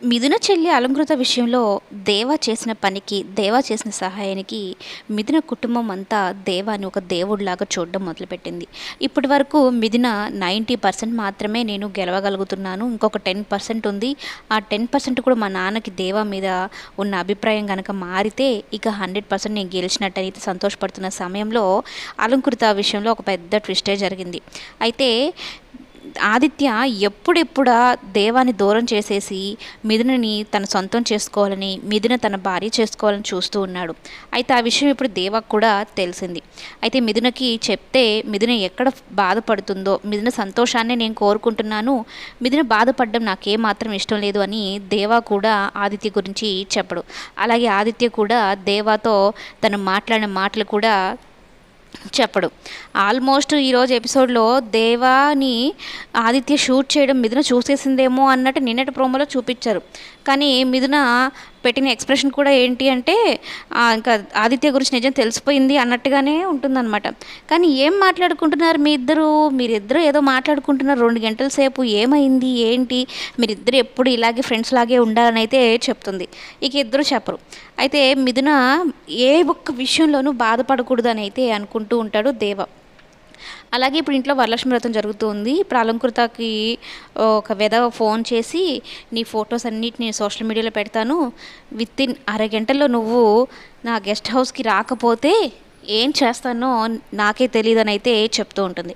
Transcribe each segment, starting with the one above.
మిథున చెల్లి అలంకృత విషయంలో దేవ చేసిన పనికి దేవ చేసిన సహాయానికి మిథున కుటుంబం అంతా దేవాని ఒక దేవుడిలాగా చూడడం మొదలుపెట్టింది. ఇప్పటి వరకు మిథున నైంటీ పర్సెంట్ మాత్రమే నేను గెలవగలుగుతున్నాను. ఇంకొక టెన్ పర్సెంట్ ఉంది. ఆ టెన్ పర్సెంట్ కూడా మా నాన్నకి దేవ మీద ఉన్న అభిప్రాయం కనుక మారితే ఇక హండ్రెడ్ పర్సెంట్ నేను గెలిచినట్టయితే సంతోషపడుతున్న సమయంలో అలంకృత విషయంలో ఒక పెద్ద ట్విస్టే జరిగింది. అయితే ఆదిత్య ఎప్పుడెప్పుడా దేవాన్ని దూరం చేసేసి మిథునని తన సొంతం చేసుకోవాలని మిథున తన భార్య చేసుకోవాలని చూస్తూ ఉన్నాడు. అయితే ఆ విషయం ఇప్పుడు దేవాకు కూడా తెలిసింది. అయితే మిథునకి చెప్తే మిథున ఎక్కడ బాధపడుతుందో మిథున సంతోషాన్ని నేను కోరుకుంటున్నాను మిథున బాధపడడం నాకేం మాత్రం ఇష్టం లేదు అని దేవా కూడా ఆదిత్య గురించి చెప్పడు. అలాగే ఆదిత్య కూడా దేవాతో తను మాట్లాడిన మాటలు కూడా చెప్పడు. ఆల్మోస్ట్ ఈరోజు ఎపిసోడ్లో దేవాని ఆదిత్య షూట్ చేయడం మిథున చూసేసిందేమో అన్నట్టు నిన్నటి ప్రోమోలో చూపించారు. కానీ మిథున పెట్టిన ఎక్స్ప్రెషన్ కూడా ఏంటి అంటే ఇంకా ఆదిత్య గురించి నిజం తెలిసిపోయింది అన్నట్టుగానే ఉంటుందన్నమాట. కానీ ఏం మాట్లాడుకుంటున్నారు మీ ఇద్దరు? మీరిద్దరు ఏదో మాట్లాడుకుంటున్నారు రెండు గంటల సేపు ఏమైంది? ఏంటి? మీరిద్దరు ఎప్పుడు ఇలాగే ఫ్రెండ్స్ లాగే ఉండాలని అయితే చెప్తుంది. ఇక ఇద్దరు చెప్పరు. అయితే మిథున ఏ ఒక్క విషయంలోనూ బాధపడకూడదని అయితే అనుకుంటూ ఉంటాడు దేవ. అలాగే ఇప్పుడు ఇంట్లో వరలక్ష్మి వ్రతం జరుగుతుంది. ఇప్పుడు అలంకృతకి ఒక విధవ ఫోన్ చేసి నీ ఫొటోస్ అన్నిటిని సోషల్ మీడియాలో పెడతాను. విత్ ఇన్ అరగంటలో నువ్వు నా గెస్ట్ హౌస్కి రాకపోతే ఏం చేస్తానో నాకే తెలియదని అయితే చెప్తూ ఉంటుంది.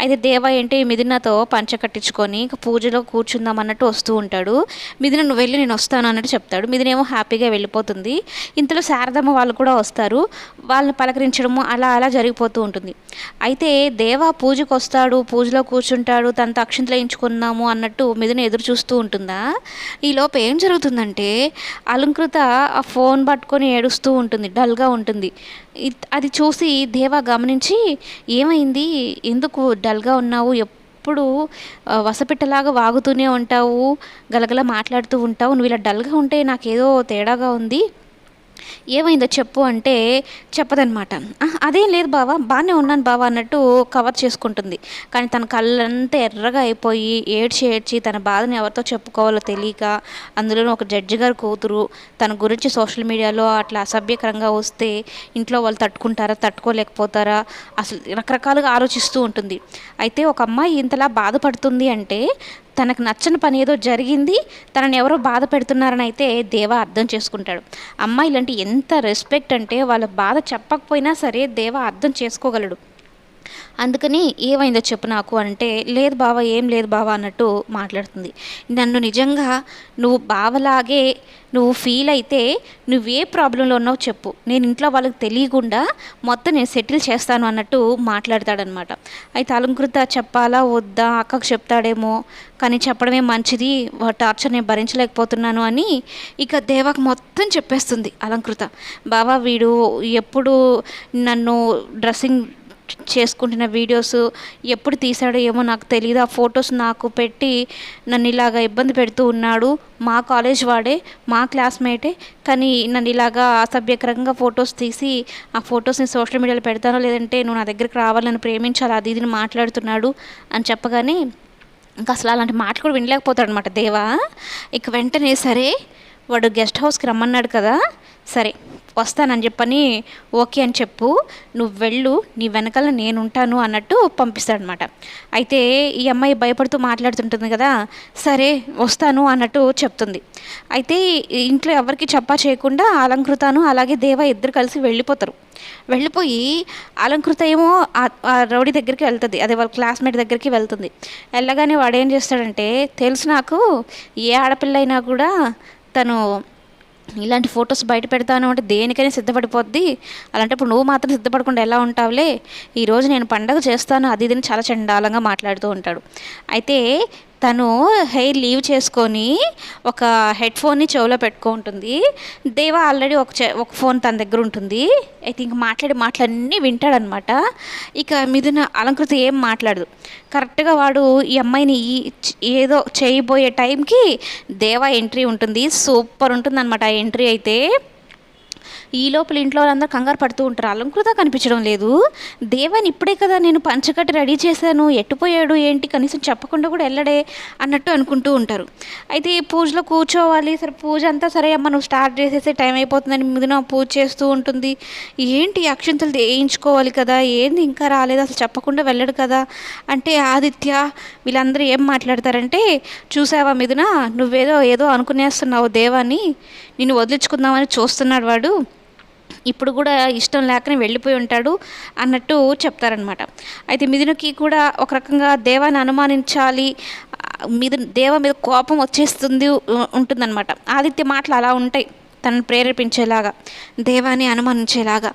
అయితే దేవ ఏంటి మిథునతో పంచ కట్టించుకొని పూజలో కూర్చుందాం అన్నట్టు వస్తూ ఉంటాడు. మిథున నువ్వు వెళ్ళి నేను వస్తాను అన్నట్టు చెప్తాడు. మిథునేమో హ్యాపీగా వెళ్ళిపోతుంది. ఇంతలో శారదమ్మ వాళ్ళు కూడా వస్తారు. వాళ్ళని పలకరించడము అలా అలా జరిగిపోతూ ఉంటుంది. అయితే దేవ పూజకు వస్తాడు పూజలో కూర్చుంటాడు తనతో అక్షింతలు వేయించుకుందాము అన్నట్టు మిథున ఎదురు చూస్తూ ఉంటుందా? ఈ లోపు ఏం జరుగుతుందంటే అలంకృత ఆ ఫోన్ పట్టుకొని ఏడుస్తూ ఉంటుంది డల్గా ఉంటుంది. అది అది చూసి దేవా గమనించి ఏమైంది? ఎందుకు డల్గా ఉన్నావు? ఎప్పుడు వసపిట్టలాగా వాగుతూనే ఉంటావు గలగల మాట్లాడుతూ ఉంటావు. నువ్వు ఇలా డల్గా ఉంటే నాకేదో తేడాగా ఉంది. ఏమైందో చెప్పు అంటే చెప్పదనమాట అదేం లేదు బావా బాగానే ఉన్నాను బావా అన్నట్టు కవర్ చేసుకుంటుంది. కానీ తన కళ్ళంతా ఎర్రగా అయిపోయి ఏడ్చి ఏడ్చి తన బాధని ఎవరితో చెప్పుకోవాలో తెలియక అందులోనూ ఒక జడ్జి గారు కూతురు తన గురించి సోషల్ మీడియాలో అట్లా అసభ్యకరంగా వస్తే ఇంట్లో వాళ్ళు తట్టుకుంటారా తట్టుకోలేకపోతారా? అసలు రకరకాలుగా ఆలోచిస్తూ ఉంటుంది. అయితే ఒక అమ్మాయి ఇంతలా బాధపడుతుంది అంటే తనకు నచ్చని పని ఏదో జరిగింది తనని ఎవరో బాధ పెడుతున్నారని అయితే దేవ అర్థం చేసుకుంటాడు. అమ్మాయిలంటే ఎంత రెస్పెక్ట్ అంటే వాళ్ళ బాధ చెప్పకపోయినా సరే దేవ అర్థం చేసుకోగలడు. అందుకని ఏమైందో చెప్పు నాకు అంటే లేదు బావ ఏం లేదు బావ అన్నట్టు మాట్లాడుతుంది. నన్ను నిజంగా నువ్వు బావలాగే నువ్వు ఫీల్ అయితే నువ్వే ప్రాబ్లంలో ఉన్నావు చెప్పు. నేను ఇంట్లో వాళ్ళకి తెలియకుండా మొత్తం నేను సెటిల్ చేస్తాను అన్నట్టు మాట్లాడతాడనమాట అయితే అలంకృత చెప్పాలా వద్దా అక్కకు చెప్తాడేమో కానీ చెప్పడమే మంచిది వా టార్చర్ నేను భరించలేకపోతున్నాను అని ఇక దేవాకు మొత్తం చెప్పేస్తుంది అలంకృత. బావా వీడు ఎప్పుడు నన్ను డ్రెస్సింగ్ చేసుకుంటున్న వీడియోస్ ఎప్పుడు తీసాడో ఏమో నాకు తెలియదు ఆ ఫొటోస్ నాకు పెట్టి నన్ను ఇలాగా ఇబ్బంది పెడుతూ ఉన్నాడు. మా కాలేజ్ వాడే మా క్లాస్మేటే. కానీ నన్ను ఇలాగా అసభ్యకరంగా ఫొటోస్ తీసి ఆ ఫొటోస్ని సోషల్ మీడియాలో పెడతానో లేదంటే నువ్వు నా దగ్గరికి రావాలని ప్రేమించాలి అది ఇదిని మాట్లాడుతున్నాడు అని చెప్పగానే ఇంకా అసలు అలాంటి మాటలు కూడా వినలేకపోతాడు అనమాట దేవా ఇక వెంటనే సరే వాడు గెస్ట్ హౌస్కి రమ్మన్నాడు కదా సరే. వస్తానని చెప్పని ఓకే అని చెప్పు. నువ్వు వెళ్ళు నీ వెనకాల నేను ఉంటాను అన్నట్టు పంపిస్తాడనమాట. అయితే ఈ అమ్మాయి భయపడుతూ మాట్లాడుతుంటుంది కదా సరే వస్తాను అన్నట్టు చెప్తుంది. అయితే ఇంట్లో ఎవరికి చెప్పా చేయకుండా అలంకృతను అలాగే దేవ ఇద్దరు కలిసి వెళ్ళిపోతారు. వెళ్ళిపోయి అలంకృత ఏమో ఆ- ఆ రౌడీ దగ్గరికి వెళ్తుంది అదే వాళ్ళ క్లాస్మేట్ దగ్గరికి వెళ్తుంది. వెళ్ళగానే వాడు ఏం చేస్తాడంటే తెలుసు నాకు ఏ ఆడపిల్ల అయినా కూడా తను ఇలాంటి ఫొటోస్ బయట పెడతాను అంటే దేనికైనా సిద్ధపడిపోద్ది. అలాంటప్పుడు నువ్వు మాత్రం సిద్ధపడకుండా ఎలా ఉంటావులే? ఈరోజు నేను పండగ చేస్తాను అది ఇది చాలా చండాలంగా మాట్లాడుతూ ఉంటాడు. అయితే తను హెయిర్ లీవ్ చేసుకొని ఒక హెడ్ ఫోన్ని చెవిలో పెట్టుకుంటుంది దేవ ఆల్రెడీ ఒక చె- ఒక ఫోన్ తన దగ్గర ఉంటుంది. అయితే ఇంక మాట్లాడే మాటలన్నీ వింటాడనమాట. ఇక మిథున అలంకృతి ఏం మాట్లాడదు. కరెక్ట్గా వాడు ఈ అమ్మాయిని ఈ ఏదో చేయబోయే టైంకి దేవా ఎంట్రీ ఉంటుంది. సూపర్ ఉంటుంది అనమాట ఆ ఎంట్రీ అయితే. ఈ లోపల ఇంట్లో వాళ్ళందరూ కంగారు పడుతూ ఉంటారు. అలంకృత కనిపించడం లేదు. దేవాన్ని ఇప్పుడే కదా నేను పంచకట్టు రెడీ చేశాను. ఎట్టుపోయాడు ఏంటి? కనీసం చెప్పకుండా కూడా వెళ్ళడే అన్నట్టు అనుకుంటూ ఉంటారు. అయితే ఈ పూజలో కూర్చోవాలి. సరే పూజ అంతా సరే అమ్మ నువ్వు స్టార్ట్ చేసేసే టైం అయిపోతుందని మిథున పూజ చేస్తూ ఉంటుంది. ఏంటి అక్షంతలు వేయించుకోవాలి కదా? ఏంది ఇంకా రాలేదు? అసలు చెప్పకుండా వెళ్ళడు కదా? అంటే ఆదిత్య వీళ్ళందరూ ఏం మాట్లాడతారంటే చూసావా మిథున? నువ్వేదో ఏదో అనుకునేస్తున్నావు దేవాన్ని. నిన్ను వదిలించుకుందామని చూస్తున్నాడు వాడు. ఇప్పుడు కూడా ఇష్టం లేకనే వెళ్ళిపోయి ఉంటాడు అన్నట్టు చెప్తారనమాట అయితే మిథునకి కూడా ఒక రకంగా దేవాన్ని అనుమానించాలి మీద దేవ మీద కోపం వచ్చేస్తుంది ఉంటుందన్నమాట. ఆదిత్య మాటలు అలా ఉంటాయి తనను ప్రేరేపించేలాగా దేవాన్ని అనుమానించేలాగా.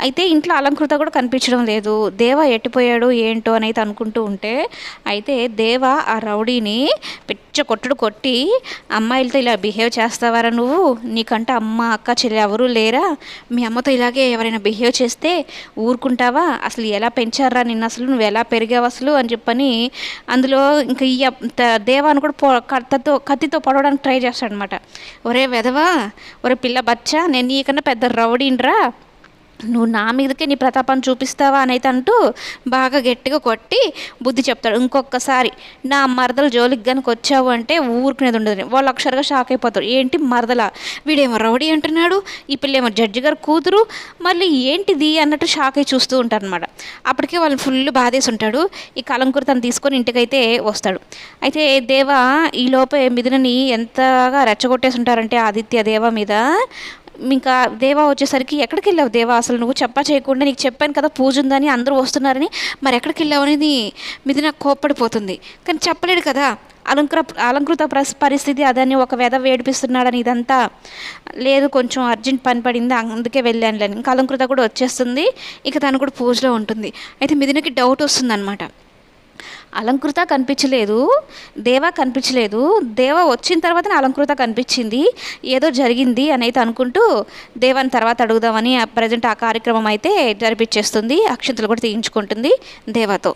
అయితే ఇంట్లో అలంకృత కూడా కనిపించడం లేదు. దేవ ఎట్టిపోయాడు ఏంటో అని అయితే అనుకుంటూ ఉంటే అయితే దేవ ఆ రౌడీని పిచ్చ కొట్టుడు కొట్టి అమ్మాయిలతో ఇలా బిహేవ్ చేస్తావారా నువ్వు? నీకంటే అమ్మ అక్క చెల్లి ఎవరూ లేరా? మీ అమ్మతో ఇలాగే ఎవరైనా బిహేవ్ చేస్తే ఊరుకుంటావా? అసలు ఎలా పెంచారా నిన్ను అసలు? నువ్వు ఎలా పెరిగావు అసలు? అని చెప్పని అందులో ఇంకా ఈ అప్- త- దేవాన్ని కూడా పో కత్తితో కత్తితో పడవడానికి ట్రై చేస్తాడనమాట. ఒరే వెధవా ఒరే పిల్ల బచ్చా నేను నీకన్నా పెద్ద రౌడీన్రా నువ్వు నా మీదకే నీ ప్రతాపాన్ని చూపిస్తావా అని అయితే అంటూ బాగా గట్టిగా కొట్టి బుద్ధి చెప్తాడు. ఇంకొకసారి నా మరదల జోలికి కనుక వచ్చావు అంటే ఊరుకునేది ఉండదు. వాళ్ళు అక్షరగా షాక్ అయిపోతారు. ఏంటి మరదల? వీడేమో రౌడీ అంటున్నాడు. ఈ పిల్లేమో జడ్జి గారు కూతురు. మళ్ళీ ఏంటిది? అన్నట్టు షాక్ అయి చూస్తూ ఉంటారు అనమాట అప్పటికే వాళ్ళు ఫుల్ బాధేసి ఉంటాడు ఈ కలంకూర తను తీసుకొని ఇంటికైతే వస్తాడు. అయితే దేవ ఈ లోపే మిథునని ఎంతగా రెచ్చగొట్టేసి ఉంటారంటే ఆదిత్య దేవ మీద ఇంకా దేవా వచ్చేసరికి ఎక్కడికి వెళ్ళావు దేవా? అసలు నువ్వు చెప్పా చేయకుండా నీకు చెప్పాను కదా పూజ ఉందని అందరూ వస్తున్నారని. మరి ఎక్కడికి వెళ్ళావు అనేది మీద నాకు కోప్పడిపోతుంది. కానీ చెప్పలేడు కదా. అలంకృ అలంకృత పరిస్థితి అదని ఒక వెధ వేడిపిస్తున్నాడని ఇదంతా లేదు కొంచెం అర్జెంట్ పని పడింది అందుకే వెళ్ళానులేని ఇంకా అలంకృత కూడా వచ్చేస్తుంది. ఇక తను కూడా పూజలో ఉంటుంది. అయితే మిథునకి డౌట్ వస్తుందన్నమాట. అలంకృత కనిపించలేదు దేవ కనిపించలేదు. దేవ వచ్చిన తర్వాతనే అలంకృత కనిపించింది. ఏదో జరిగింది అని అయితే అనుకుంటూ దేవాని తర్వాత అడుగుదామని ప్రజెంట్ ఆ కార్యక్రమం అయితే జరిపించేస్తుంది అక్షంతలు కూడా తీయించుకుంటుంది దేవతో.